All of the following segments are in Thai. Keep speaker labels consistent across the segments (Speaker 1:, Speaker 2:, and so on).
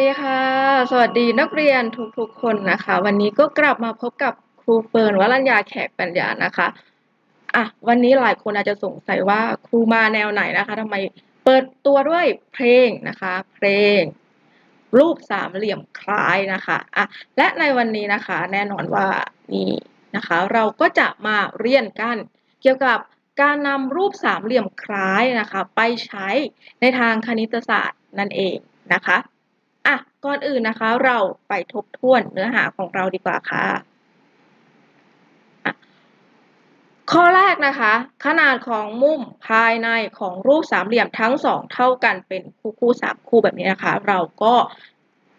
Speaker 1: ดีค่ะ สวัสดีนักเรียนทุกๆคนนะคะ วันนี้ก็กลับมาพบกับครูเฟิร์นวรัญญาแขกปัญญานะคะอะวันนี้หลายคนอาจจะสงสัยว่าครูมาแนวไหนนะคะทำไมเปิดตัวด้วยเพลงนะคะ เพลง รูปสามเหลี่ยมคล้ายนะคะอะและในวันนี้นะคะ แน่นอนว่านี่นะคะ เราก็จะมาเรียนกัน เกี่ยวกับการนำรูปสามเหลี่ยมคล้ายนะคะ ไปใช้ในทางคณิตศาสตร์นั่นเองนะคะ ก่อนอื่นนะคะ เราไปทบทวนเนื้อหาของเราดีกว่าค่ะอะ ข้อแรกนะคะ ขนาดของมุมภายในของรูปสามเหลี่ยมทั้งสองเท่ากันเป็นคู่คู่สามคู่แบบนี้นะคะ เราก็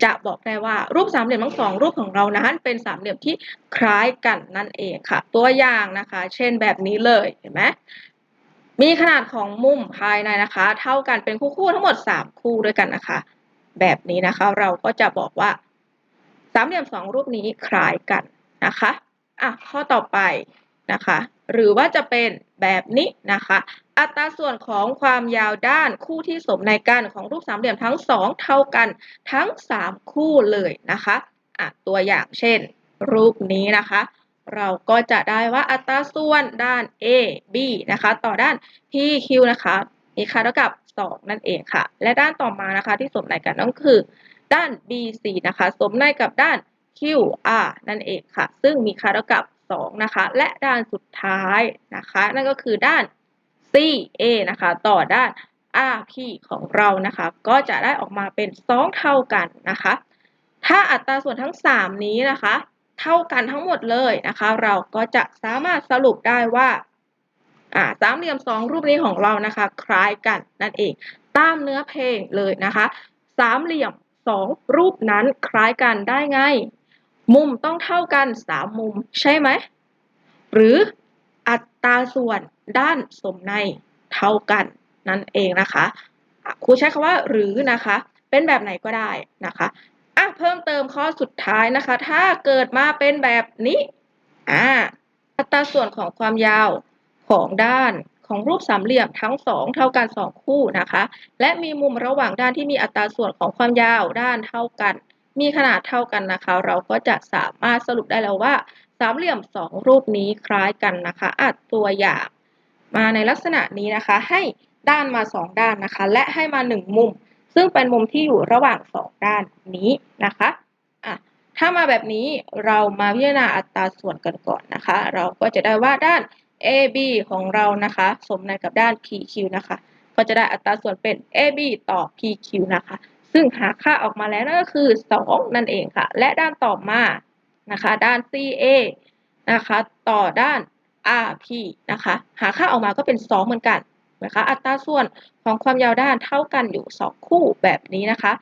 Speaker 1: จะบอกได้ว่ารูปสามเหลี่ยมทั้งสองรูปของเรานั้นเป็นสามเหลี่ยมที่คล้ายกันนั่นเองค่ะ ตัวอย่างนะคะ เช่นแบบนี้เลยเห็นไหมมีขนาดของมุมภายในนะคะ เท่ากันเป็นคู่คู่ทั้งหมดสามคู่ด้วยกันนะคะ แบบนี้นะคะ เราก็จะบอกว่าสามเหลี่ยมสองรูปนี้คล้ายกันนะคะอะข้อต่อไปนะคะ หรือว่าจะเป็นแบบนี้นะคะ อัตราส่วนของความยาวด้านคู่ที่สมในกันของรูปสามเหลี่ยมทั้งสองเท่ากันทั้งสามคู่เลยนะคะอะตัวอย่างเช่น รูปนี้นะคะ เราก็จะได้ว่าอัตราส่วนด้าน A B นะคะ ต่อด้าน PQ นะคะ มีค่าเท่ากับ 2 นั่นเองค่ะ และด้านต่อมานะคะที่สมในกันนั่นคือ ด้าน BC นะคะ สมในกับด้าน QR นั่นเองค่ะ ซึ่งมีค่าเท่ากับ 2 นะคะ และด้านสุดท้ายนะคะ นั่นก็คือด้าน CA นะคะ ต่อด้าน RP ของเรานะคะ ก็จะได้ออกมาเป็น 2 เท่ากันนะคะ ถ้าอัตราส่วนทั้ง 3 นี้นะคะ เท่ากันทั้งหมดเลยนะคะ เราก็จะสามารถสรุปได้ว่า อ่าสามเหลี่ยมสองรูปนี้ของเรานะคะ คล้ายกันนั่นเอง ตามเนื้อเพลงเลยนะคะ สามเหลี่ยมสองรูปนั้นคล้ายกันได้ไง มุมต้องเท่ากันสามมุมใช่ไหม หรืออัตราส่วนด้านสมในเท่ากันนั่นเองนะคะครูใช้คำว่าหรือนะคะ เป็นแบบไหนก็ได้นะคะอะเพิ่มเติมข้อสุดท้ายนะคะ ถ้าเกิดมาเป็นแบบนี้อ่าอัตราส่วนของความยาว ของด้านของรูปสามเหลี่ยมทั้งสองเท่ากันสองคู่นะคะ และมีมุมระหว่างด้านที่มีอัตราส่วนของความยาวด้านเท่ากัน มีขนาดเท่ากันนะคะ เราก็จะสามารถสรุปได้แล้วว่า สามเหลี่ยมสองรูปนี้คล้ายกันนะคะอัดตัวอย่างมาในลักษณะนี้นะคะ ให้ด้านมาสองด้านนะคะ และให้มาหนึ่งมุม ซึ่งเป็นมุมที่อยู่ระหว่างสองด้านนี้นะคะอะถ้ามาแบบนี้เรามาพิจารณาอัตราส่วนกันก่อนนะคะ เราก็จะได้ว่าด้าน AB ของเรานะคะ สมในกับด้าน PQ นะคะ ก็จะได้อัตราส่วนเป็น AB ต่อ PQ นะคะ ซึ่งหาค่าออกมาแล้วนั่นก็คือ 2 นั่นเองค่ะ และด้านต่อมานะคะ ด้าน CA นะคะ ต่อด้าน RP นะคะ หาค่าออกมาก็เป็น 2 เหมือนกันนะคะ อัตราส่วนของความยาวด้านเท่ากันอยู่ 2 คู่แบบนี้นะคะ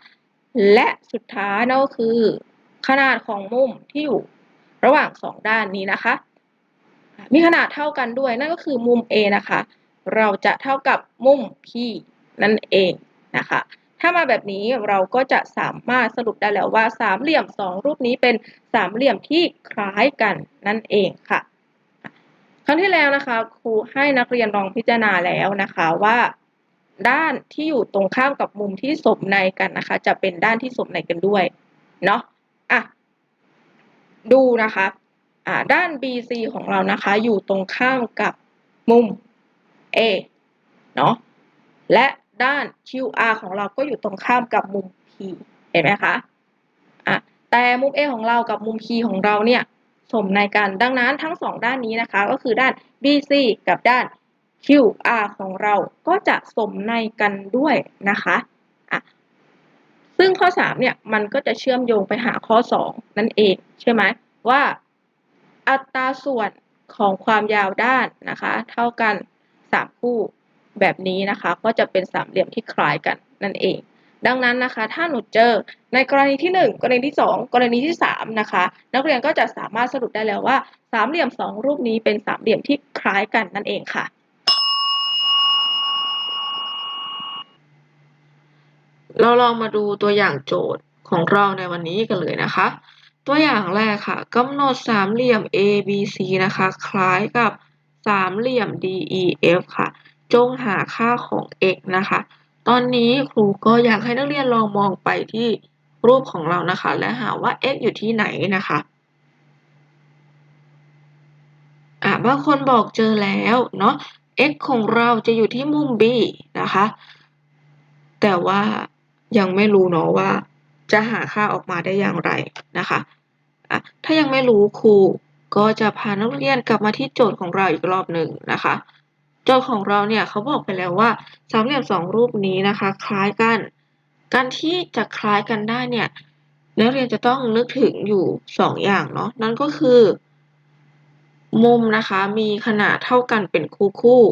Speaker 1: และสุดท้ายนั่นก็คือ ขนาดของมุมที่อยู่ระหว่าง 2 ด้านนี้นะคะ มีขนาดเท่ากันด้วย นั่นก็คือมุม A นะคะ เราจะเท่ากับมุม P นั่นเองนะคะ ถ้ามาแบบนี้เราก็จะสามารถสรุปได้แล้วว่าสามเหลี่ยมสองรูปนี้เป็นสามเหลี่ยมที่คล้ายกันนั่นเองค่ะ ครั้งที่แล้วนะคะ ครูให้นักเรียนลองพิจารณาแล้วนะคะว่า ด้านที่อยู่ตรงข้ามกับมุมที่สมในกันนะคะ จะเป็นด้านที่สมในกันด้วยเนาะอะดูนะคะ ด้าน BC ของเรานะคะ อยู่ตรงข้ามกับมุม A เนาะและด้าน QR ของเราก็อยู่ตรงข้ามกับมุม P เห็นไหมคะอะแต่มุม A ของเรากับมุม P ของเราเนี่ยสมในกันดังนั้นทั้งสองด้านนี้นะคะ ก็คือด้าน BC กับด้าน QR ของเราก็จะสมในกันด้วยนะคะอะซึ่งข้อ 3 เนี่ย มันก็จะเชื่อมโยงไปหาข้อ 2 นั่นเอง ใช่ไหมว่า อัตราส่วนของความยาวด้านนะคะ เท่ากัน 3 คู่แบบนี้นะคะ ก็จะเป็นสามเหลี่ยมที่คล้ายกันนั่นเอง ดังนั้นนะคะ ถ้าหนูเจอในกรณีที่ 1 กรณีที่ 2 กรณีที่ 3 นะคะ นักเรียนก็จะสามารถสรุปได้แล้วว่าสามเหลี่ยม 2 รูปนี้เป็นสามเหลี่ยมที่คล้ายกันนั่นเองค่ะเราลองมาดูตัวอย่างโจทย์ของเราในวันนี้กันเลยนะคะ
Speaker 2: ตัวอย่างแรกค่ะกำหนดสามเหลี่ยม ABC นะคะ คล้ายกับสามเหลี่ยม DEF ค่ะ จงหาค่าของ x นะคะ ตอนนี้ครูก็อยากให้นักเรียนลองมองไปที่รูปของเรานะคะ และหาว่า x อยู่ที่ไหนนะคะอะบางคนบอกเจอแล้วเนาะ x ของเราจะอยู่ที่มุม b นะคะ แต่ว่ายังไม่รู้เนาะว่าจะหาค่าออกมาได้อย่างไรนะคะ อะถ้ายังไม่รู้ครูก็จะพานักเรียนกลับมาที่โจทย์ของเราอีกรอบหนึ่งนะคะ โจทย์ของเราเนี่ยเขาบอกไปแล้วว่าสามเหลี่ยมสองรูปนี้นะคะ คล้ายกัน การที่จะคล้ายกันได้เนี่ยนักเรียนจะต้องนึกถึงอยู่สองอย่างเนาะนั่นก็คือ มุมนะคะมีขนาดเท่ากันเป็นคู่คู่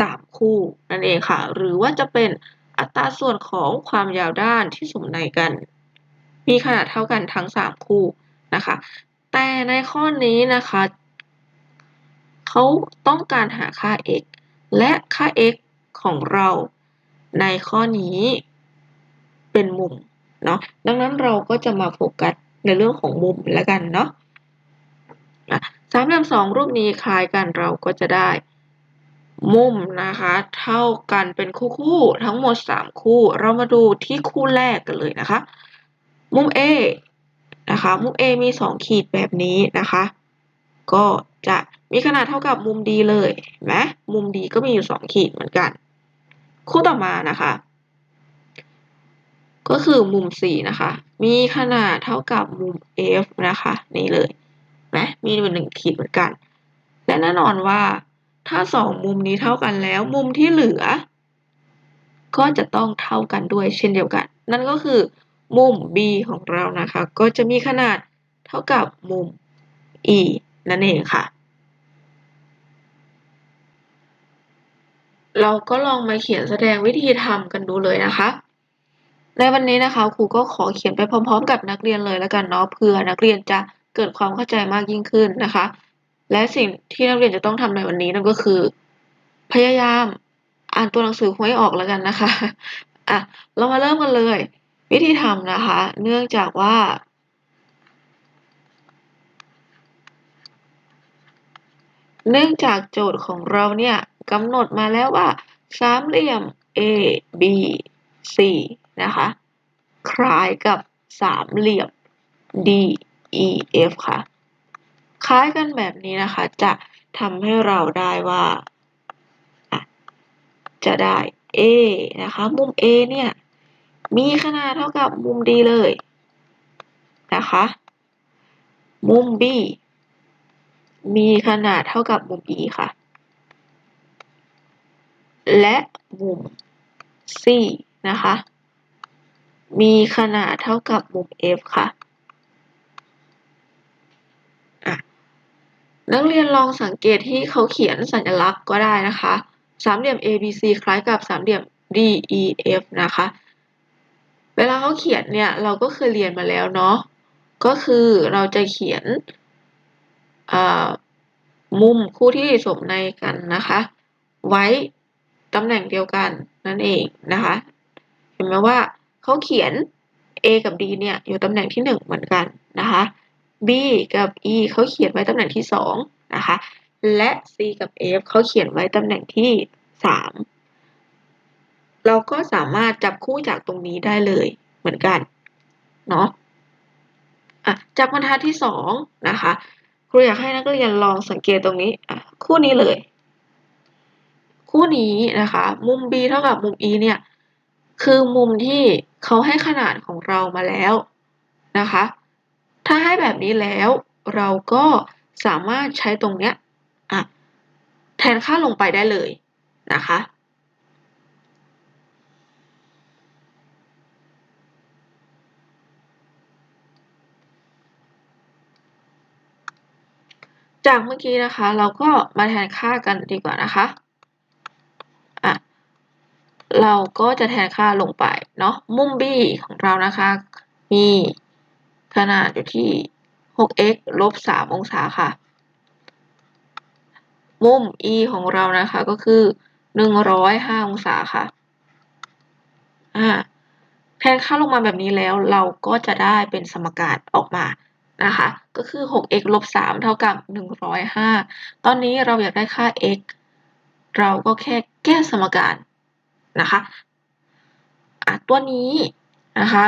Speaker 2: สามคู่นั่นเองค่ะ หรือว่าจะเป็นอัตราส่วนของความยาวด้านที่สมในกัน มีขนาดเท่ากันทั้งสามคู่ นะคะ แต่ในข้อนี้นะคะเขาต้องการหาค่า x และค่า x ของเราในข้อนี้เป็นมุมเนาะดังนั้นเราก็จะมาโฟกัสในเรื่องของมุมแล้วกันเนาะสามเหลี่ยมสองรูปนี้คล้ายกันเราก็จะได้มุมนะคะ เท่ากันเป็นคู่คู่ทั้งหมด 3 คู่ เรามาดูที่คู่แรกกันเลยนะคะ มุม A นะคะมุม A มี 2 ขีดแบบนี้นะคะ ก็จะมีขนาดเท่ากับมุม D เลยเห็นไหมมุม D ก็มีอยู่ 2 ขีดเหมือนกัน คู่ต่อมานะคะ ก็คือมุม C นะคะ มีขนาดเท่ากับมุม F นะคะ นี่เลยนะมีอยู่หนึ่งขีดเหมือนกัน และแน่นอนว่าถ้าสองมุมนี้เท่ากันแล้ว มุมที่เหลือ ก็จะต้องเท่ากันด้วยเช่นเดียวกัน นั่นก็คือ มุม B ของเรานะคะ ก็จะมีขนาดเท่ากับมุม E นั่นเองค่ะ เราก็ลองมาเขียนแสดงวิธีทำกันดูเลยนะคะ ในวันนี้นะคะครูก็ขอเขียนไปพร้อมๆ กับนักเรียนเลยแล้วกันเนาะเพื่อนักเรียนจะเกิดความเข้าใจมากยิ่งขึ้นนะคะ และสิ่งที่นักเรียนจะต้องทำในวันนี้นั่นก็คือ พยายามอ่านตัวหนังสือให้ออกแล้วกันนะคะอะเรามาเริ่มกันเลย วิธีทำนะคะ เนื่องจากว่า เนื่องจากโจทย์ของเราเนี่ยกำหนดมาแล้วว่า สามเหลี่ยม A B C นะคะ คล้ายกับสามเหลี่ยม D E F ค่ะ คล้ายกันแบบนี้นะคะ จะทำให้เราได้ว่า จะได้ A นะคะ มุม A เนี่ย มีขนาดเท่ากับมุม D เลยนะคะ มุม B มีขนาดเท่ากับมุม E ค่ะ และมุม C นะคะ มีขนาดเท่ากับมุม F ค่ะนักเรียนลองสังเกตที่เขาเขียนสัญลักษณ์ก็ได้นะคะ สามเหลี่ยม ABC คล้ายกับสามเหลี่ยม DEF นะคะ เวลาเขาเขียนเนี่ยเราก็เคยเรียนมาแล้วเนาะก็คือเราจะเขียนมุมคู่ที่สมในกันนะคะ ไว้ตำแหน่งเดียวกันนั่นเองนะคะ เห็นไหมว่าเขาเขียน A กับ D เนี่ยอยู่ตำแหน่งที่ 1 เหมือนกันนะคะ B กับ E เขาเขียนไว้ตำแหน่งที่2นะคะ และ C กับ F เขาเขียนไว้ตำแหน่งที่ 3 เราก็สามารถจับคู่จากตรงนี้ได้เลยเหมือนกันเนาะะจากบรรทัดที่2นะคะครูอยากให้นักเรียนลองสังเกตตรงนี้คู่นี้เลย คู่นี้นะคะ มุม B เท่ากับมุม E เนี่ยคือมุมที่เขาให้ขนาดของเรามาแล้วนะคะ ถ้าให้แบบนี้แล้วเราก็สามารถใช้ตรงเนี้ยอะแทนค่าลงไปได้เลยนะคะ จากเมื่อกี้นะคะ เราก็มาแทนค่ากันดีกว่านะคะอะเราก็จะแทนค่าลงไปเนาะมุม B ของเรานะคะ มีขนาดอยู่ที่ 6x ลบ 3 องศาค่ะ มุม e ของเรานะคะก็คือ 105 องศาค่ะอ่าแทนค่าลงมาแบบนี้แล้วเราก็จะได้เป็นสมการออกมา นะคะ ก็คือ 6x ลบ3เท่ากับ 105 ตอนนี้เราอยากได้ค่า x เราก็แค่แก้สมการนะคะะตัวนี้นะคะ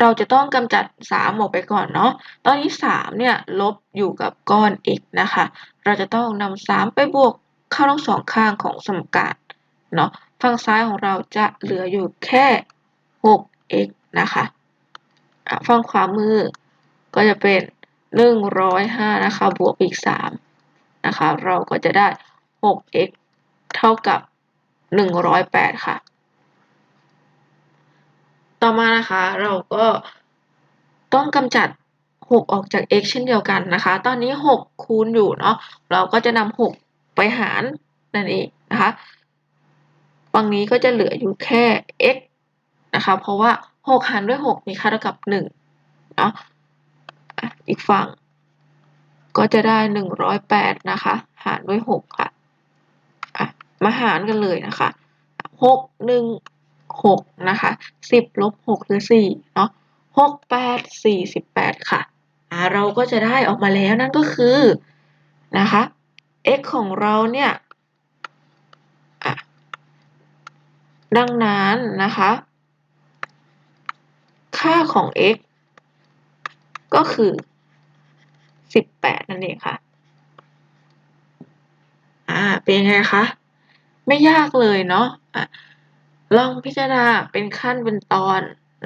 Speaker 2: เราจะต้องกำจัด 3 ออกไปก่อนเนาะ ตอนนี้ 3 เนี่ย ลบอยู่กับก้อน x นะคะ เราจะต้องนำ3ไปบวกเข้าทั้งสองข้างของสมการเนาะ ฝั่งซ้ายของเราจะเหลืออยู่แค่ 6x นะคะอะฝั่งขวามือ ก็จะเป็น105นะคะบวกอีก3นะคะเราก็จะได้ 6x เท่ากับ108ค่ะ ต่อมานะคะเราก็ต้องกำจัด 6 ออกจาก x เช่นเดียวกันนะคะ ตอนนี้ 6 คูณอยู่เนาะ เราก็จะนำ6 ไปหารนั่นเองนะคะฝั่งนี้ก็จะเหลืออยู่แค่ x นะคะ เพราะว่า 6 หารด้วย 6 มีค่าเท่ากับ1เนาะ อีกฝั่ง ก็จะได้ 108 นะคะ หารด้วย 6 ค่ะ อะ มาหารกันเลยนะคะ 6 1 6 นะคะ 10 ลบ 6 คือ 4 เนาะ6 8 48 ค่ะ อ่า เราก็จะได้ออกมาแล้วนั่นก็คือ นะคะ x ของเราเนี่ย อะ ดังนั้นนะคะ ค่าของ x ก็คือ 18 นั่นเองค่ะอ่าเป็นยังไงคะ ไม่ยากเลยเนาะอะลองพิจารณาเป็นขั้นเป็นตอน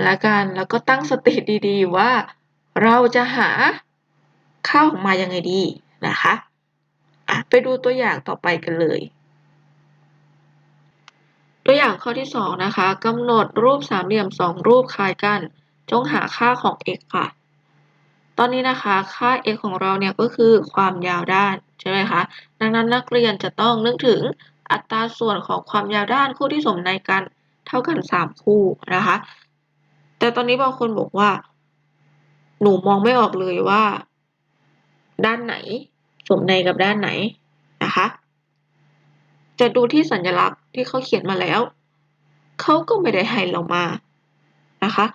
Speaker 2: ละกันแล้วก็ตั้งสติดีๆว่าเราจะหาค่าออกมายังไงดีนะคะอะไปดูตัวอย่างต่อไปกันเลย ตัวอย่างข้อที่ 2 นะคะกำหนดรูปสามเหลี่ยม 2 รูปคล้ายกัน จงหาค่าของ x ค่ะ ตอนนี้นะคะค่า x ของเราเนี่ยก็คือความยาวด้านใช่ไหมคะ ดังนั้นนักเรียนจะต้องนึกถึงอัตราส่วนของความยาวด้านคู่ที่สมในกันเท่ากัน 3 คู่นะคะ แต่ตอนนี้บางคนบอกว่า หนูมองไม่ออกเลยว่า ด้านไหนสมในกับด้านไหนนะคะ จะดูที่สัญลักษณ์ที่เขาเขียนมาแล้ว เขาก็ไม่ได้ให้เรามานะคะ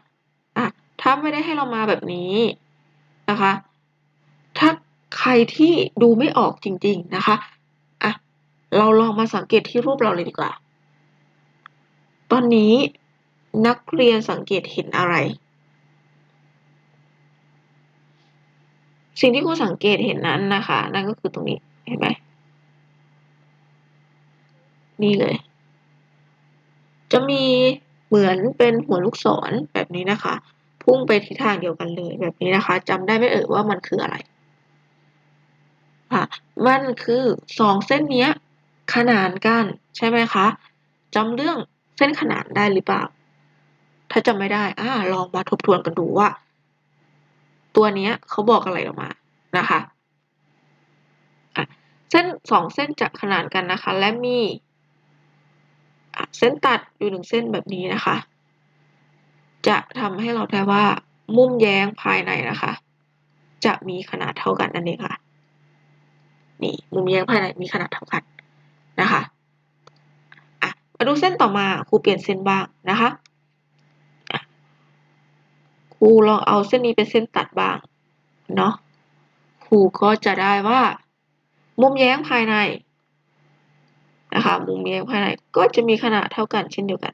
Speaker 2: อะถ้าไม่ได้ให้เรามาแบบนี้ นะคะ ถ้าใครที่ดูไม่ออกจริง ๆนะคะอะเราลองมาสังเกตที่รูปเราเลยดีกว่า ตอนนี้นักเรียนสังเกตเห็นอะไร สิ่งที่ครูสังเกตเห็นนั้นนะคะ นั่นก็คือตรงนี้เห็นไหมนี่เลย จะมีเหมือนเป็นหัวลูกศรแบบนี้นะคะ พุ่งไปทิศทางเดียวกันเลยแบบนี้นะคะจำได้ไหมเอ่ยว่ามันคืออะไรค่ะมันคือสองเส้นเนี้ยขนานกันใช่ไหมคะจำเรื่องเส้นขนานได้หรือเปล่า ถ้าจำไม่ได้อ่าลองมาทบทวนกันดูว่า ตัวเนี้ยเขาบอกอะไรออกมานะคะอะเส้นสองเส้นจะขนานกันนะคะ และมีเส้นตัดอยู่หนึ่งเส้นแบบนี้นะคะ จะทำให้เราได้ว่า มุมแย้งภายในนะคะ จะมีขนาดเท่ากันนั่นเองค่ะ นี่มุมแย้งภายในมีขนาดเท่ากันนะคะอะมาดูเส้นต่อมาครูเปลี่ยนเส้นบ้างนะคะครูลองเอาเส้นนี้เป็นเส้นตัดบ้างเนาะครูก็จะได้ว่า มุมแย้งภายในนะคะมุมแย้งภายในก็จะมีขนาดเท่ากันเช่นเดียวกัน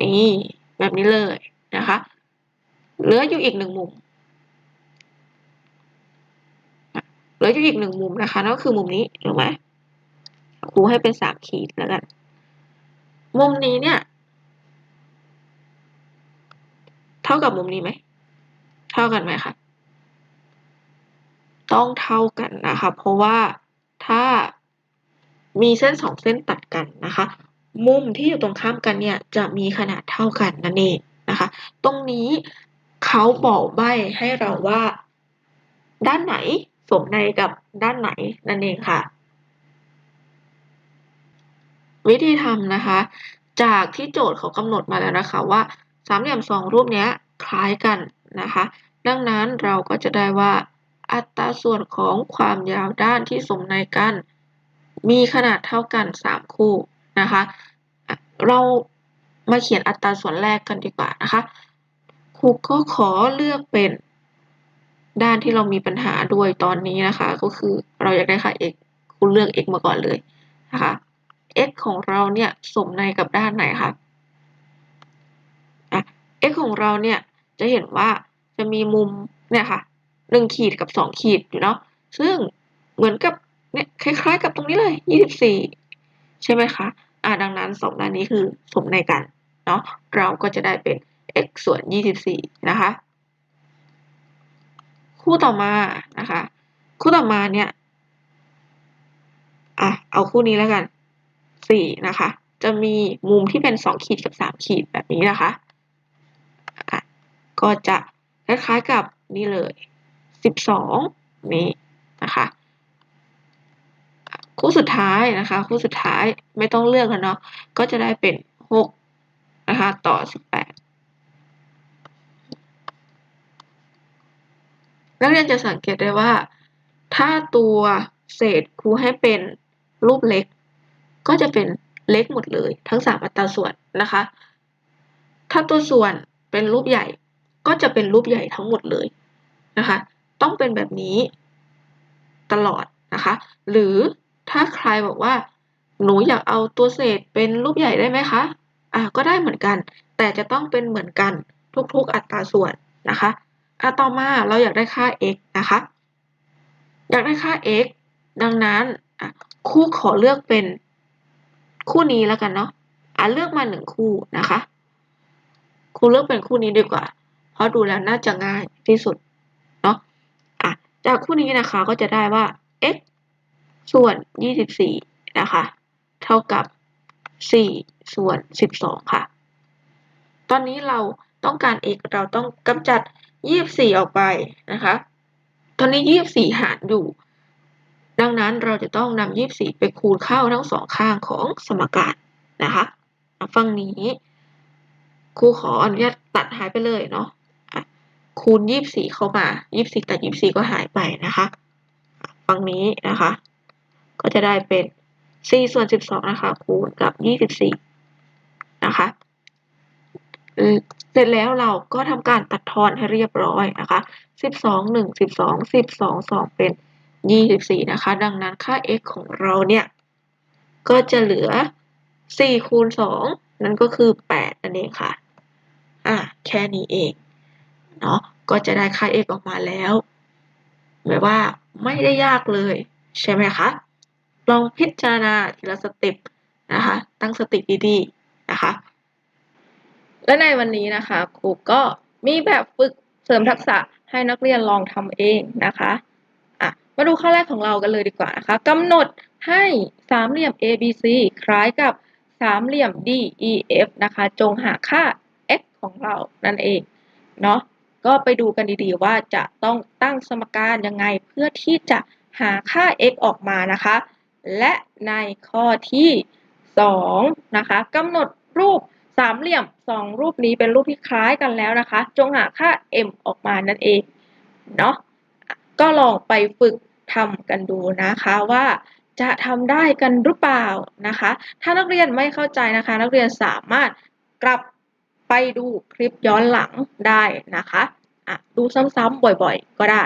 Speaker 2: นี่ แบบนี้เลยนะคะ เหลืออยู่อีกหนึ่งมุม เหลืออยู่อีกหนึ่งมุมนะคะนั่นก็คือมุมนี้ถูกไหมครูให้เป็นสามขีดแล้วกัน มุมนี้เนี่ย เท่ากับมุมนี้ไหม เท่ากันไหมคะ ต้องเท่ากันนะคะ เพราะว่าถ้ามีเส้นสองเส้นตัดกันนะคะ มุมที่อยู่ตรงข้ามกันเนี่ยจะมีขนาดเท่ากันนั่นเองนะคะ ตรงนี้เขาบอกใบให้เราว่า ด้านไหนสมในกับด้านไหนนั่นเองค่ะ วิธีทำนะคะ จากที่โจทย์เขากำหนดมาแล้วนะคะว่าสามเหลี่ยมสองรูปนี้คล้ายกันนะคะ ดังนั้นเราก็จะได้ว่า อัตราส่วนของความยาวด้านที่สมในกัน มีขนาดเท่ากัน 3 คู่ นะคะ เรามาเขียนอัตราส่วนแรกกันดีกว่านะคะครูก็ขอเลือกเป็นด้านที่เรามีปัญหาด้วยตอนนี้นะคะ ก็คือเราอยากได้ค่า x คุณเลือก x มาก่อนเลยนะคะ x ของเราเนี่ยสมในกับด้านไหนคะอะ x ของเราเนี่ยจะเห็นว่าจะมีมุมเนี่ยค่ะหนึ่งขีดกับสองขีดอยู่เนาะซึ่งเหมือนกับเนี่ยคล้ายๆกับตรงนี้เลยยี่สิบสี่ใช่ไหมคะ อ่าดังนั้นสองด้านนี้คือสมในกันเนาะเราก็จะได้เป็น x ส่วนยี่สิบสี่นะคะ คู่ต่อมานะคะ คู่ต่อมาเนี่ยอะเอาคู่นี้แล้วกันสี่นะคะ จะมีมุมที่เป็นสองขีดกับสามขีดแบบนี้นะคะอะก็จะคล้ายๆกับนี่เลยสิบสองนี้นะคะ คู่สุดท้ายนะคะ คู่สุดท้ายไม่ต้องเลือกกันเนาะก็จะได้เป็นหกนะคะ ต่อสิบแปดนักเรียนจะสังเกตได้ว่า ถ้าตัวเศษครูให้เป็นรูปเล็ก ก็จะเป็นเล็กหมดเลย ทั้งสามอัตราส่วนนะคะ ถ้าตัวส่วนเป็นรูปใหญ่ ก็จะเป็นรูปใหญ่ทั้งหมดเลยนะคะ ต้องเป็นแบบนี้ตลอดนะคะ หรือ ถ้าใครบอกว่า หนูอยากเอาตัวเศษเป็นรูปใหญ่ได้ไหมคะ อ่าก็ได้เหมือนกัน แต่จะต้องเป็นเหมือนกันทุกๆอัตราส่วนนะคะอะต่อมาเราอยากได้ค่า x นะคะ อยากได้ค่า x ดังนั้นครูขอเลือกเป็นคู่นี้แล้วกันเนาะอะเลือกมาหนึ่งคู่นะคะครูเลือกเป็นคู่นี้ดีกว่า เพราะดูแล้วน่าจะง่ายที่สุดเนาะอะจากคู่นี้นะคะก็จะได้ว่า x ส่วนยี่สิบสี่นะคะ เท่ากับสี่ส่วนสิบสองค่ะ ตอนนี้เราต้องการ x เราต้องกำจัดยี่สิบสี่ออกไปนะคะ ตอนนี้ยี่สิบสี่หารอยู่ ดังนั้นเราจะต้องนำยี่สิบสี่ไปคูณเข้าทั้งสองข้างของสมการนะคะฝั่งนี้ครูขออนุญาตตัดหายไปเลยเนาะคูณยี่สิบสี่เข้ามายี่สิบสี่ตัดยี่สิบสี่ก็หายไปนะคะ ฝั่งนี้นะคะ ก็จะได้เป็นสี่ส่วนสิบสองนะคะ คูณกับยี่สิบสี่นะคะ เสร็จแล้วเราก็ทำการตัดทอนให้เรียบร้อยนะคะสิบสองหนึ่งสิบสองสิบสองสองเป็นยี่สิบสี่นะคะ ดังนั้นค่า x ของเราเนี่ย ก็จะเหลือสี่คูณสองนั่นก็คือแปดนั่นเองค่ะ อะ แค่นี้เอง เนาะก็จะได้ค่า x ออกมาแล้วแบบว่าไม่ได้ยากเลย ใช่ไหมคะ ลองพิจารณาทีละสเต็ปนะคะ ตั้งสติดีๆนะคะ และในวันนี้นะคะครูก็มีแบบฝึกเสริมทักษะให้นักเรียนลองทำเองนะคะอะมาดูข้อแรกของเรากันเลยดีกว่านะคะกำหนดให้สามเหลี่ยม ABC คล้ายกับสามเหลี่ยม DEF นะคะ จงหาค่า x ของเรานั่นเองเนาะก็ไปดูกันดีๆว่าจะต้องตั้งสมการยังไงเพื่อที่จะหาค่า x ออกมานะคะ และในข้อที่2นะคะกำหนดรูปสามเหลี่ยมสองรูปนี้เป็นรูปที่คล้ายกันแล้วนะคะ จงหาค่า m ออกมานั่นเองเนาะก็ลองไปฝึกทำกันดูนะคะว่าจะทำได้กันหรือเปล่านะคะ ถ้านักเรียนไม่เข้าใจนะคะ นักเรียนสามารถกลับไปดูคลิปย้อนหลังได้นะคะะดูซ้ำๆบ่อยๆ ก็ได้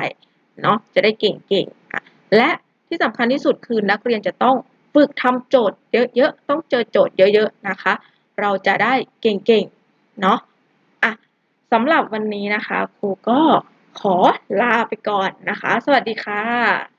Speaker 2: เนาะจะได้เก่งๆและ ที่สำคัญที่สุดคือนักเรียนจะต้องฝึกทำโจทย์เยอะๆ ต้องเจอโจทย์เยอะๆนะคะ เราจะได้เก่งๆ เนาะอะสำหรับวันนี้นะคะครูก็ขอลาไปก่อนนะคะ สวัสดีค่ะ